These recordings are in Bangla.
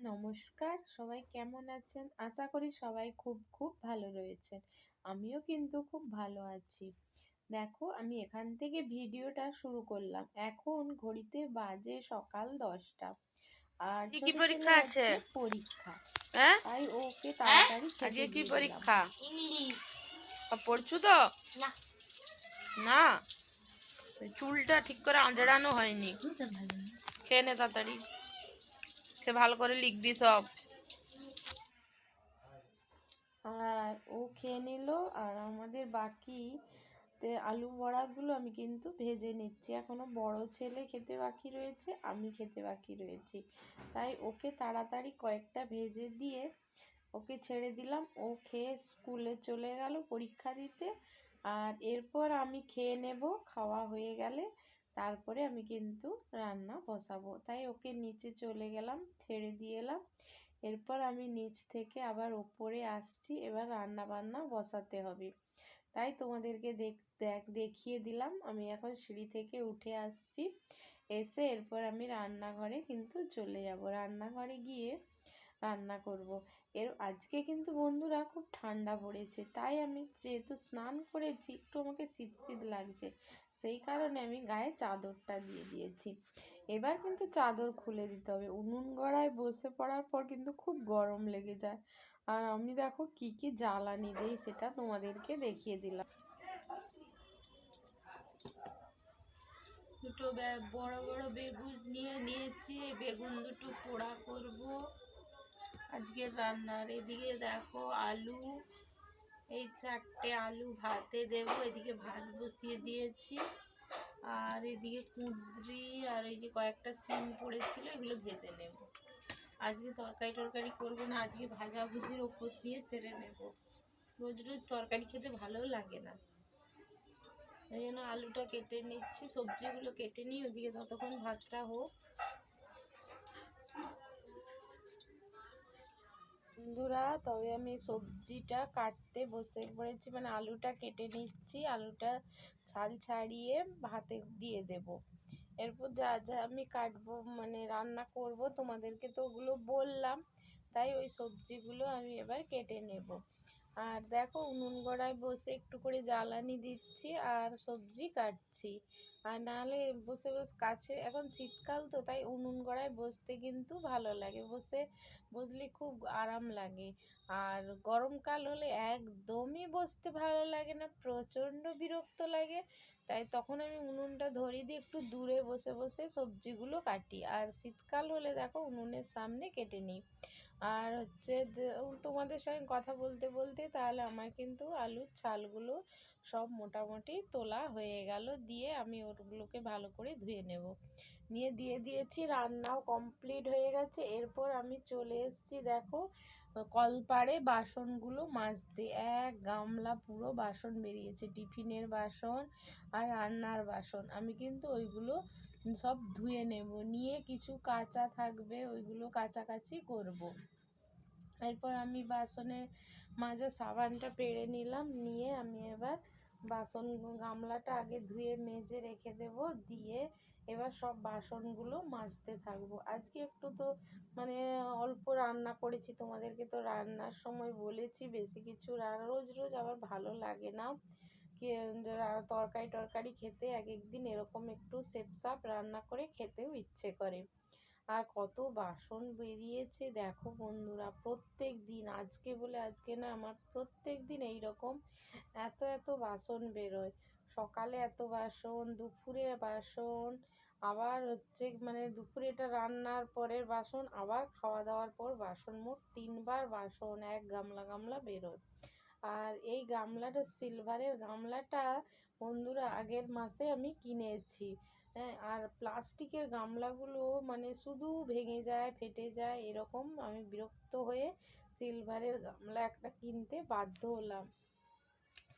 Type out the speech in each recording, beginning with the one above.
নমস্কার সবাই কেমন আছেন? আশা করি সবাই খুব খুব ভালো রয়েছেন। আমিও কিন্তু খুব ভালো আছি। দেখো আমি এখান থেকে ভিডিওটা শুরু করলাম। এখন ঘড়িতে বাজে সকাল দশটা। আর কি পরীক্ষা আছে? পরীক্ষা। হ্যাঁ? তাই ওকে তাড়াতাড়ি আজকে কি পরীক্ষা? ইংলিশ। পড়ছু তো? না। না? চুলটা ঠিক করে আঁচড়ানো হয়নি। খেয়ে নে তাড়াতাড়ি। সে ভালো করে লিখবি সব। আর ও খেয়ে নিল, আর আমাদের বাকি আলু বড়াগুলো আমি কিন্তু ভেজে নিচ্ছি। এখনও বড় ছেলে খেতে বাকি রয়েছে, আমি খেতে বাকি রয়েছি। তাই ওকে তাড়াতাড়ি কয়েকটা ভেজে দিয়ে ওকে ছেড়ে দিলাম। ও খেয়ে স্কুলে চলে গেল পরীক্ষা দিতে, আর এরপর আমি খেয়ে নেব, খাওয়া হয়ে গেলে তারপরে আমি কিন্তু রান্না বসাবো। তাই ওকে নিচে চলে গেলাম, ছেড়ে দিয়ে এলাম। এরপর আমি নিচ থেকে আবার ওপরে আসছি, এবার রান্না বান্না বসাতে হবে। তাই তোমাদেরকে দেখ দেখ, দেখিয়ে দিলাম, আমি এখন সিঁড়ি থেকে উঠে আসছি। এসে এরপর আমি রান্নাঘরে কিন্তু চলে যাব। রান্নাঘরে গিয়ে রান্না করব। এর আজকে কিন্তু বন্ধুরা খুব ঠান্ডা পড়েছে, তাই আমি যেহেতু স্নান করেছি একটু আমাকে শীত শীত লাগছে, সেই কারণে আমি গায়ে চাদরটা দিয়ে দিয়েছি। এবার কিন্তু চাদর খুলে দিতে হবে। উনুন গড়ায় বসে পড়ার পর কিন্তু খুব গরম লেগে যায়। আর আমি দেখো কি কি জ্বালানি দেই সেটা তোমাদেরকে দেখিয়ে দিলাম। দুটো বড় বড় বেগুন নিয়ে নিয়েছি, বেগুন দুটো পোড়া করব। আজকে রান্নার। এদিকে দেখো আলু, এই চারটে আলু ভাতে দেব। এদিকে ভাত বসিয়ে দিয়েছি। আর এদিকে কুঁদরি আর এই যে কয়েকটা সিম পড়েছিল, এগুলো ভেজে নেব। আজকে তরকারি টরকারি করব না, আজকে ভাজাভুজির ওপর দিয়ে সেরে নেব। রোজ রোজ তরকারি খেতে ভালোও লাগে না। এই জন্য আলুটা কেটে নিচ্ছি, সবজিগুলো কেটে নিই, ওদিকে যতক্ষণ ভাতটা হোক। বন্ধুরা, তবে আমি সবজিটা কাটতে বসে পড়েছি মানে আলুটা কেটে নিচ্ছি, আলুটা ছাল ছাড়িয়ে ভাতে দিয়ে দেব। এরপর যা যা আমি কাটবো মানে রান্না করব, তোমাদেরকে তো ওগুলো বললাম, তাই ওই সবজিগুলো আমি এবার কেটে নেব। আর দেখো উনুন গড়ায় বসে একটু করে জ্বালানি দিচ্ছি আর সবজি কাটছি। আর নাহলে বসে বসে, কাছে, এখন শীতকাল তো, তাই উনুন গড়ায় বসতে কিন্তু ভালো লাগে। বসে বসলে খুব আরাম লাগে। আর গরমকাল হলে একদমই বসতে ভালো লাগে না, প্রচণ্ড বিরক্ত লাগে। তাই তখন আমি উনুনটা ধরিয়ে দিয়ে একটু দূরে বসে বসে সবজিগুলো কাটি। আর শীতকাল হলে দেখো উনুনের সামনে কেটে নিই। আর হচ্ছে তোমাদের সঙ্গে কথা বলতে বলতে তাহলে আমার কিন্তু আলুর ছালগুলো সব মোটামুটি তোলা হয়ে গেল। দিয়ে আমি ওগুলোকে ভালো করে ধুয়ে নেব। নিয়ে দিয়ে দিয়েছি, রান্নাও কমপ্লিট হয়ে গেছে। এরপর আমি চলে এসেছি, দেখো, কলপাড়ে বাসনগুলো মাজতে। এক গামলা পুরো বাসন বেরিয়েছে, টিফিনের বাসন আর রান্নার বাসন। আমি কিন্তু ওইগুলো সব ধুয়ে নেব। নিয়ে কিছু কাঁচা থাকবে, ওইগুলো কাচাকাচি করব। এরপর আমি বাসনের মাঝে সাবানটা পেড়ে নিলাম, নিয়ে আমি এবার বাসন গামলাটা আগে ধুয়ে মেজে রেখে দেব, দিয়ে এবার সব বাসনগুলো মাজতে থাকব। আজকে একটু তো মানে অল্প রান্না করেছি, তোমাদেরকে তো রান্নার সময় বলেছি, বেশি কিছু রোজ রোজ আবার ভালো লাগে না। তরকারি টরকারি খেতে এক একদিন এরকম একটু সেপসাপ রান্না করে খেতেও ইচ্ছে করে। আর কত বাসন বেরিয়েছে, দেখো বন্ধুরা, প্রত্যেক দিন, আজকে বলে আজকে না, আমার প্রত্যেক দিন এই রকম এত এত বাসন বেরোয়। সকালে এত বাসন, দুপুরে বাসন, আবার হচ্ছে মানে দুপুরে এটা রান্নার পরের বাসন, আবার খাওয়া দাওয়ার পর বাসন মোট তিনবার বাসন, এক গামলা গামলা বেরোয়। আর এই গামলাটা সিলভারের গামলাটা বন্ধুরা আগের মাসে আমি কিনেছি। হ্যাঁ আর প্লাস্টিকের গামলাগুলো মানে শুধু ভেঙে যায়, ফেটে যায়, এরকম আমি বিরক্ত হয়ে সিলভারের গামলা একটা কিনতে বাধ্য হলাম।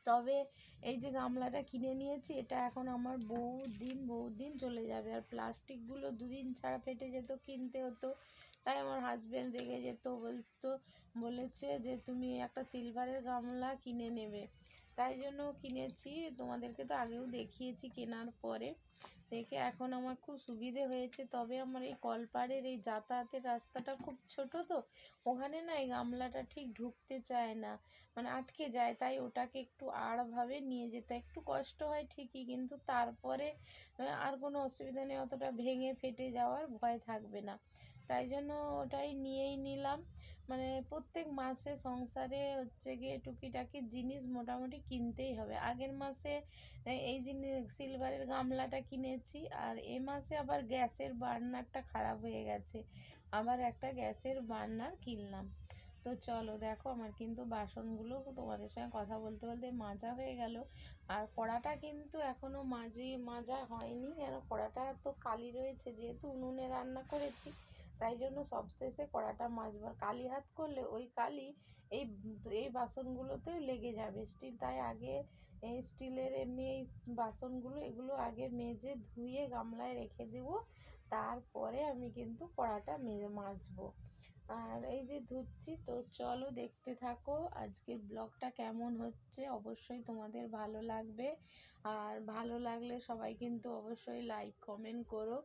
তবে এই যে গামলাটা কিনে নিয়েছি, এটা এখন আমার বহু দিন বহু দিন চলে যাবে। আর প্লাস্টিকগুলো দুদিন ছাড়া ফেটে যেত, কিনতে হতো। তাই আমার হাজব্যান্ড রেগে যেত বলতো বলেছে যে তুমি একটা সিলভারের গামলা কিনে নেবে। তাই জন্য কিনেছি। তোমাদেরকে তো আগেও দেখিয়েছি কেনার পরে। দেখে এখন আমার খুব সুবিধে হয়েছে। তবে আমার এই কলপাড়ের এই যাতায়াতের রাস্তাটা খুব ছোট তো, ওখানে না এই গামলাটা ঠিক ঢুকতে চায় না। মানে আটকে যায়, তাই ওটাকে একটু আড়ভাবে নিয়ে যেতে। একটু কষ্ট হয় ঠিকই, কিন্তু তারপরে আর কোনো অসুবিধা নেই। অতটা ভেঙে ফেটে যাওয়ার ভয় থাকবে না। তাই জন্য ওটাই নিয়েই নিলাম। মানে প্রত্যেক মাসে সংসারে হচ্ছে গিয়ে টুকিটাকি জিনিস মোটামুটি কিনতেই হবে। আগের মাসে এই জিনিস সিলভারের গামলাটা কিনেছি, আর এ মাসে আবার গ্যাসের বার্নারটা খারাপ হয়ে গেছে। আবার একটা গ্যাসের বার্নার কিনলাম। তো চলো দেখো, আমার কিন্তু বাসনগুলো তোমাদের সঙ্গে কথা বলতে বলতে মাজা হয়ে গেল। আর কড়াটা কিন্তু এখনও মাজি, মাজা হয়নি। কেন? কড়াটা তো কালি রয়েছে, যেহেতু উনুনে রান্না করেছি। তাই জন্য সবশেষে কড়াটা মাজবো আর কালি হাত করলে ওই কালি এই এই বাসনগুলোতেও লেগে যাবে। স্টিল তাই আগে এই স্টিলের এমনি এই বাসনগুলো এগুলো আগে মেজে ধুয়ে গামলায় রেখে দেবো। তারপরে আমি কিন্তু কড়াটা মেজে মাজবো। আর এই যে ধুচ্ছি, তো চলো দেখতে থাকো আজকের ব্লগটা কেমন হচ্ছে। অবশ্যই তোমাদের ভালো লাগবে। আর ভালো লাগলে সবাই কিন্তু অবশ্যই লাইক কমেন্ট করো।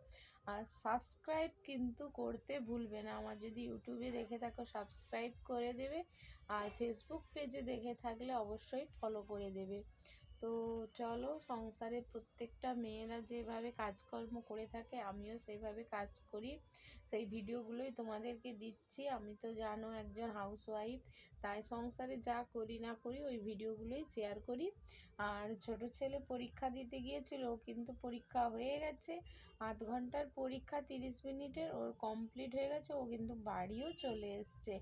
আর সাবস্ক্রাইব কিন্তু করতে ভুলবে না। আমার যদি ইউটিউবে দেখে থাকো সাবস্ক্রাইব করে দেবে। আর ফেসবুক পেজে দেখে থাকলে অবশ্যই ফলো করে দেবে। তো চলো সংসারে প্রত্যেকটা মেয়েরা যেভাবে কাজকর্ম করে থাকে, আমিও সেইভাবে কাজ করি। সেই ভিডিওগুলোই তোমাদেরকে দিচ্ছি। আমি তো জানো একজন হাউসওয়াইফ তাই সংসারে যা করি না করি, ওই ভিডিওগুলোই শেয়ার করি। আর ছোট ছেলে পরীক্ষা দিতে গিয়েছিল কিন্তু পরীক্ষা হয়ে গেছে। আধ ঘণ্টার পরীক্ষা তিরিশ মিনিটের, ওর কমপ্লিট হয়ে গেছে, ও কিন্তু বাড়িও চলে এসছে।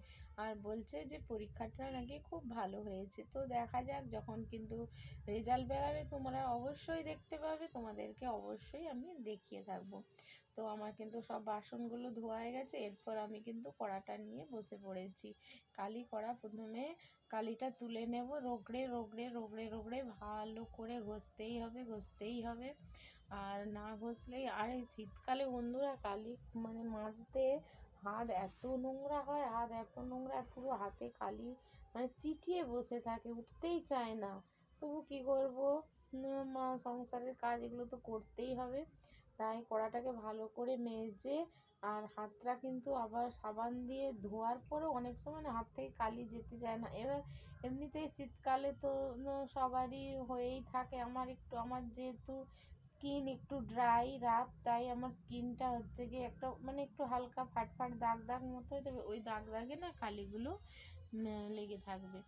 আর বলছে যে পরীক্ষাটা নাকি খুব ভালো হয়েছে। তো দেখা যাক, যখন কিন্তু রেজাল্ট বেরাবে, তোমরা অবশ্যই দেখতে পাবে, তোমাদেরকে অবশ্যই আমি দেখিয়ে থাকব। তো আমার কিন্তু সব বাসনগুলো ধোয়া হয়ে গেছে, এরপর আমি কিন্তু কড়াটা নিয়ে বসে পড়েছি। কালি কড়া প্রথমে কালিটা তুলে নেব, রগড়ে রগড়ে রগড়ে রগড়ে ভালো করে ঘষতেই হবে ঘষতেই হবে। আর না ঘষলেই, আর এই শীতকালে বন্ধুরা কালি মানে মাজতে হাত এত নোংরা হয়, হাত এত নোংরা, পুরো হাতে কালি মানে চিটিয়ে বসে থাকে, উঠতেই চায় না। তবু কী করব? সংসারের কাজ এগুলো তো করতেই হবে। তাই কড়াটাকে ভালো করে মেজে আর হাতটা কিন্তু আবার সাবান দিয়ে ধোয়ার পরেও অনেক সময় না হাত থেকে কালি যেতে চায় না। এবার এমনিতেই শীতকালে তো সবারই হয়েই থাকে। আমার একটু, আমার যেহেতু স্কিন একটু ড্রাই রাফ তাই আমার স্কিনটা হচ্ছে গিয়ে একটা মানে একটু হালকা ফাটফাট দাগ দাগ মতো হয়ে ওই দাগ দাগে না কালিগুলো লেগে থাকবে।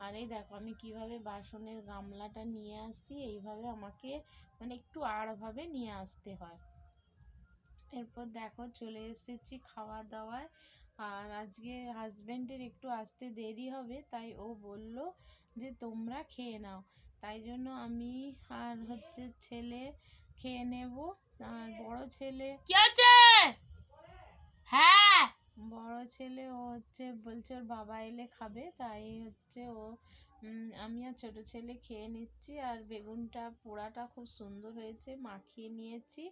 আর এই দেখো আমি কীভাবে বাসনের গামলাটা নিয়ে আসি এইভাবে আমাকে মানে একটু আড়ভাবে নিয়ে আসতে হয়। এরপর দেখো চলে এসেছি খাওয়া দাওয়ায় আর আজকে হাজবেন্ডের একটু আসতে দেরি হবে, তাই ও বলল যে তোমরা খেয়ে নাও। তাই জন্য আমি আর হচ্ছে ছেলে খেয়ে নেব। আর বড় ছেলে কি আছে হ্যাঁ? বড় ছেলে ও হচ্ছে বলছে ওর বাবা এলে খাবে, তাই হচ্ছে ও আমি আর ছোট ছেলে খেয়ে নিচ্ছি আর বেগুনটা, পোড়াটা খুব সুন্দর হয়েছে, মাখিয়ে নিয়েছি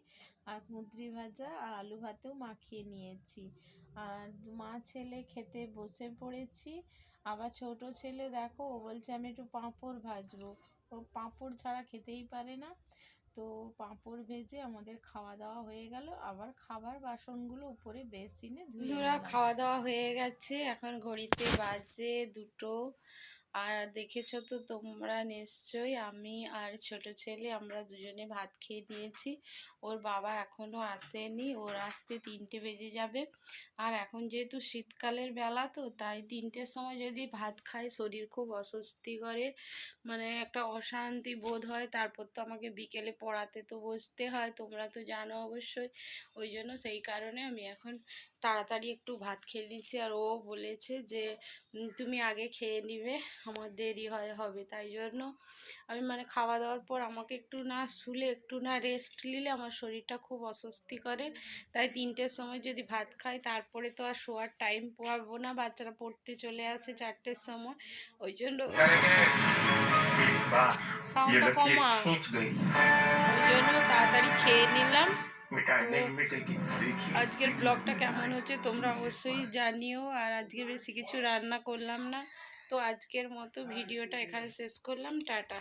আর কুঁদরি ভাজা আর আলু ভাতেও মাখিয়ে নিয়েছি। আর মা ছেলে খেতে বসে পড়েছি, আবার ছোট ছেলে দেখো, ও বলছে আমি একটু পাঁপড় ভাজবো। ও পাঁপড় ছাড়া খেতেই পারে না। তো পাঁপড় ভেজে আমাদের খাওয়া দাওয়া হয়ে গেল। আবার খাবার বাসনগুলো উপরে বেসিনে ধুয়ে। খাওয়া দাওয়া হয়ে গেছে। এখন ঘড়িতে বাজে দুটো। আর দেখেছ তো তোমরা নিশ্চয়ই আমি আর ছোট ছেলে আমরা দুজনে ভাত খেয়ে নিয়েছি। ওর বাবা এখনও আসেনি, ওর আসতে তিনটে বেজে যাবে। আর এখন যেহেতু শীতকালের বেলা তো, তাই তিনটের সময় যদি ভাত খাই শরীর খুব অস্বস্তি করে। মানে একটা অশান্তি বোধ হয়, তারপর তো আমাকে বিকেলে পড়াতে তো বসতে হয়, তোমরা তো জানো অবশ্যই। ওই জন্য সেই কারণে আমি এখন তাড়াতাড়ি একটু ভাত খেয়ে নিচ্ছি। আর ও বলেছে যে তুমি আগে খেয়ে নিবে, আমার দেরি হয়, হবে। তাই জন্য আমি মানে খাওয়া দাওয়ার পর আমাকে একটু না শুলে, একটু না রেস্ট নিলে আমার আমার শরীরটা খুব অস্বস্তি করে তাই তিনটের সময় যদি ভাত খাই, তারপরে তো আর শোয়ার টাইম পাবো না। বাচ্চারা পড়তে চলে আসে চারটের সময়। ওই জন্য ওই জন্য তাড়াতাড়ি খেয়ে নিলাম। আজকের ব্লগটা কেমন হচ্ছে তোমরা অবশ্যই জানিও। আর আজকে বেশি কিছু রান্না করলাম না। তো আজকের মতো ভিডিওটা এখানে শেষ করলাম। টাটা।